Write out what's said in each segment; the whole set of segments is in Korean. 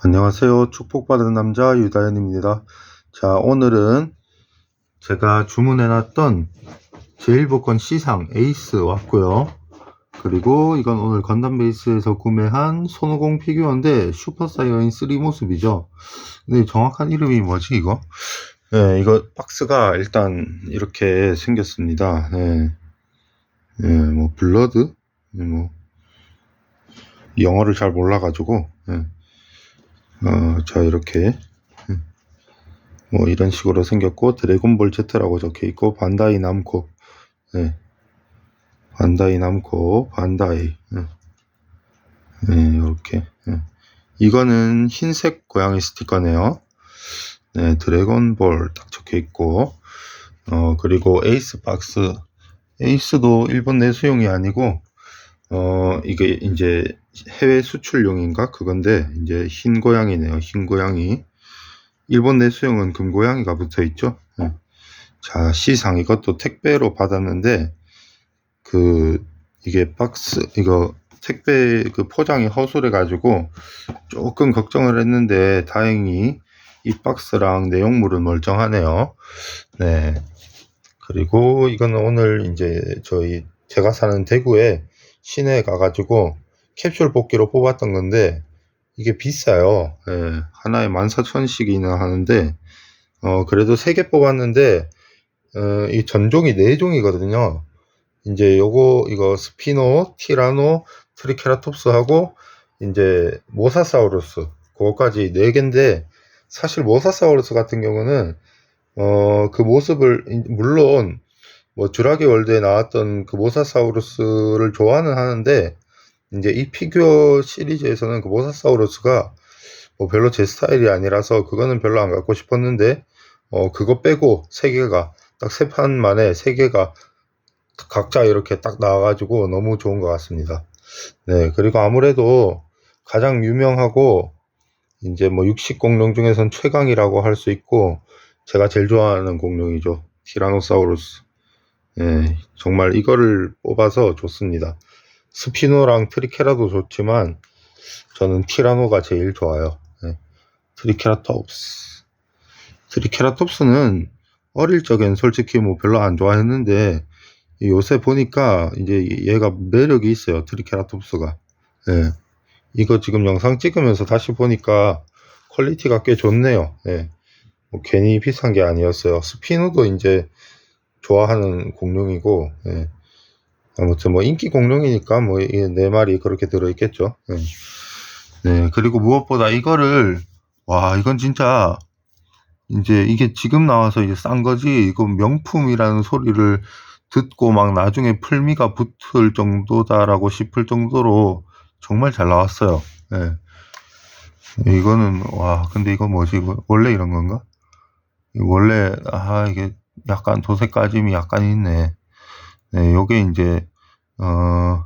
안녕하세요. 축복받은 남자 유다현입니다. 자, 오늘은 제가 주문해놨던 제일복권 C상 에이스 왔고요. 그리고 이건 오늘 건담 베이스에서 구매한 손오공 피규어인데 슈퍼 사이어인 3 모습이죠. 근데 정확한 이름이 뭐지 이거? 네, 이거 박스가 일단 이렇게 생겼습니다. 네, 네, 뭐 블러드, 네, 뭐 영어를 잘 몰라가지고. 네. 어, 자, 이렇게. 음. 뭐, 이런 식으로 생겼고, 드래곤볼 Z라고 적혀 있고, 반다이 남코. 네. 반다이 남코, 반다이. 네, 네 이렇게. 네. 이거는 흰색 고양이 스티커네요. 네, 드래곤볼 딱 적혀 있고, 어, 그리고 에이스 박스. 에이스도 일본 내수용이 아니고, 어, 이게 이제 해외 수출용인가? 그건데, 이제 흰 고양이네요. 흰 고양이. 일본 내수용은 금 고양이가 붙어 있죠. 네. 자, C상 이것도 택배로 받았는데, 그, 이게 박스, 이거 택배 그 포장이 허술해가지고 조금 걱정을 했는데, 다행히 이 박스랑 내용물은 멀쩡하네요. 네. 그리고 이거는 오늘 이제 저희 제가 사는 대구에 시내에 가가지고 캡슐 뽑기로 뽑았던 건데 이게 비싸요. 예, 하나에 14,000원씩이나 하는데 어 그래도 3개 뽑았는데 어, 이 전종이 4종이거든요. 이제 요거 이거 스피노, 티라노, 트리케라톱스하고 이제 모사사우루스 그거까지 4개인데 사실 모사사우루스 같은 경우는 어 그 모습을 물론 뭐 주라기 월드에 나왔던 그 모사사우루스를 좋아는 하는데 이제 이 피규어 시리즈에서는 그 모사사우루스가 뭐 별로 제 스타일이 아니라서 그거는 별로 안 갖고 싶었는데 어 그거 빼고 세 개가 딱 세 판 만에 세 개가 각자 이렇게 딱 나와가지고 너무 좋은 것 같습니다. 네 그리고 아무래도 가장 유명하고 이제 뭐 육식 공룡 중에선 최강이라고 할 수 있고 제가 제일 좋아하는 공룡이죠 티라노사우루스. 네, 정말 이거를 뽑아서 좋습니다. 스피노랑 트리케라도 좋지만 저는 티라노가 제일 좋아요. 네. 트리케라톱스. 트리케라톱스는 어릴 적엔 솔직히 뭐 별로 안 좋아했는데 요새 보니까 이제 얘가 매력이 있어요. 트리케라톱스가. 네. 이거 지금 영상 찍으면서 다시 보니까 퀄리티가 꽤 좋네요. 네. 뭐 괜히 비싼 게 아니었어요. 스피노도 이제 좋아하는 공룡이고, 네. 아무튼 뭐 인기 공룡이니까 뭐네 마리 그렇게 들어 있겠죠. 네. 네, 그리고 무엇보다 이거를 와 이건 진짜 이제 이게 지금 나와서 이제 싼 거지 이거 명품이라는 소리를 듣고 막 나중에 풀미가 붙을 정도다라고 싶을 정도로 정말 잘 나왔어요. 네. 이거는 와 근데 이거 뭐지 원래 이런 건가? 원래 아 이게 약간 도색 까짐이 약간 있네. 네, 요게 이제 어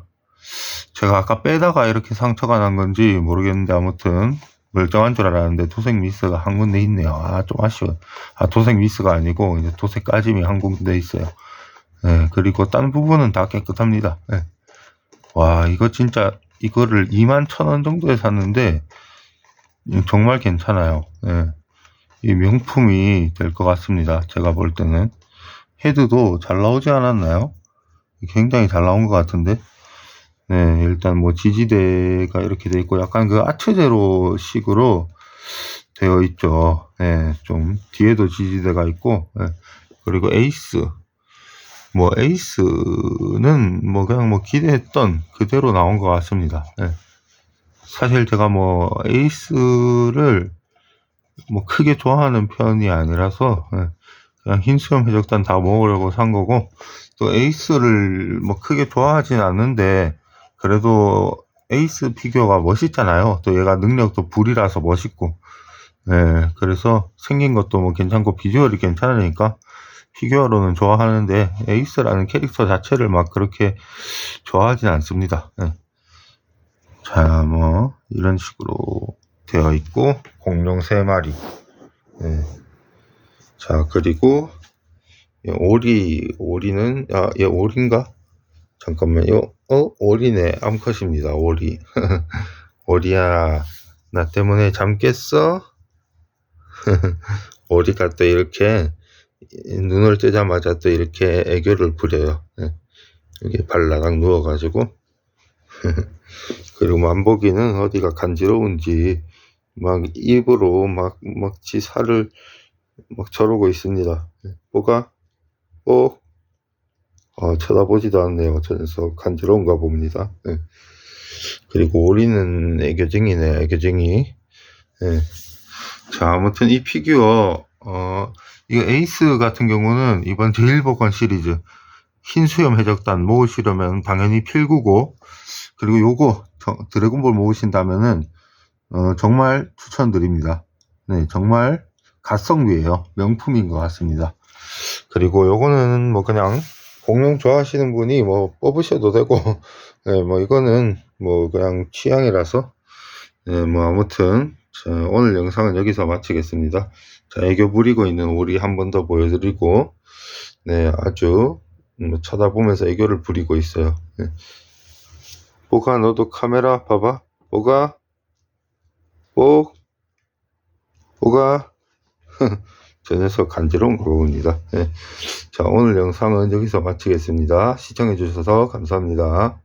제가 아까 빼다가 이렇게 상처가 난 건지 모르겠는데 아무튼 멀쩡한 줄 알았는데 도색 미스가 한 군데 있네요. 아 좀 아쉬워. 아 도색 미스가 아니고 이제 도색 까짐이 한 군데 있어요. 네, 그리고 딴 부분은 다 깨끗합니다. 네. 와 이거 진짜 이거를 2만 천 원 정도에 샀는데 정말 괜찮아요. 네. 이 명품이 될 것 같습니다. 제가 볼 때는 헤드도 잘 나오지 않았나요? 굉장히 잘 나온 것 같은데. 네, 일단 뭐 지지대가 이렇게 돼 있고 약간 그 아트제로 식으로 되어 있죠. 네, 좀 뒤에도 지지대가 있고, 네. 그리고 에이스. 뭐 에이스는 뭐 그냥 뭐 기대했던 그대로 나온 것 같습니다. 네. 사실 제가 뭐 에이스를 뭐 크게 좋아하는 편이 아니라서 네. 그냥 흰수염 해적단 다 먹으려고 산 거고 또 에이스를 뭐 크게 좋아하진 않는데 그래도 에이스 피규어가 멋있잖아요. 또 얘가 능력도 불이라서 멋있고 네 그래서 생긴 것도 뭐 괜찮고 비주얼이 괜찮으니까 피규어로는 좋아하는데 에이스라는 캐릭터 자체를 막 그렇게 좋아하진 않습니다. 네. 자, 뭐 이런 식으로 되어 있고 공룡 3마리 네. 자 그리고 오리 오리는 아얘 오리인가 잠깐만 요 어 오리네 암컷입니다 오리 오리야 나 때문에 잠 깼어? 오리가 또 이렇게 눈을 뜨자마자 또 이렇게 애교를 부려요. 예. 이렇게 발라당 누워가지고. 그리고 만보기는 어디가 간지러운지 막 입으로 막, 막 지 살을 막 저르고 있습니다. 예. 뭐가? 어? 어, 쳐다보지도 않네요. 저 녀석 간지러운가 봅니다. 예. 그리고 오리는 애교쟁이네, 애교쟁이. 예. 자, 아무튼 이 피규어, 어, 이거 에이스 같은 경우는 이번 제1복권 시리즈 흰 수염 해적단 모으시려면 당연히 필구고, 그리고 요거 저- 드래곤볼 모으신다면은, 어, 정말 추천드립니다. 네, 정말 가성비예요 명품인 것 같습니다. 그리고 요거는 뭐 그냥 공룡 좋아하시는 분이 뭐 뽑으셔도 되고, 네, 뭐 이거는 뭐 그냥 취향이라서, 네, 뭐 아무튼 자, 오늘 영상은 여기서 마치겠습니다. 자, 애교 부리고 있는 오리 한 번 더 보여드리고, 네, 아주 뭐 쳐다보면서 애교를 부리고 있어요. 네. 보가 너도 카메라 봐봐. 보가, 보, 보가. 저 녀석 간지러운 거 봅니다. 네. 자, 오늘 영상은 여기서 마치겠습니다. 시청해주셔서 감사합니다.